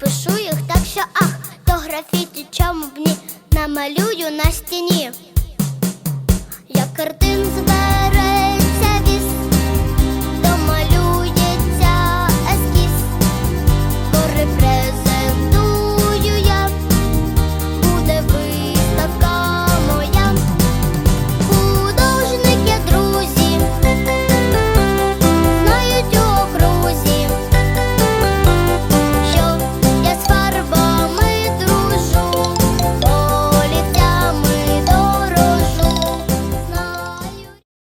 розпишу їх, так що ах, то графіті чому б ні намалюю на стіні. Я картин зве.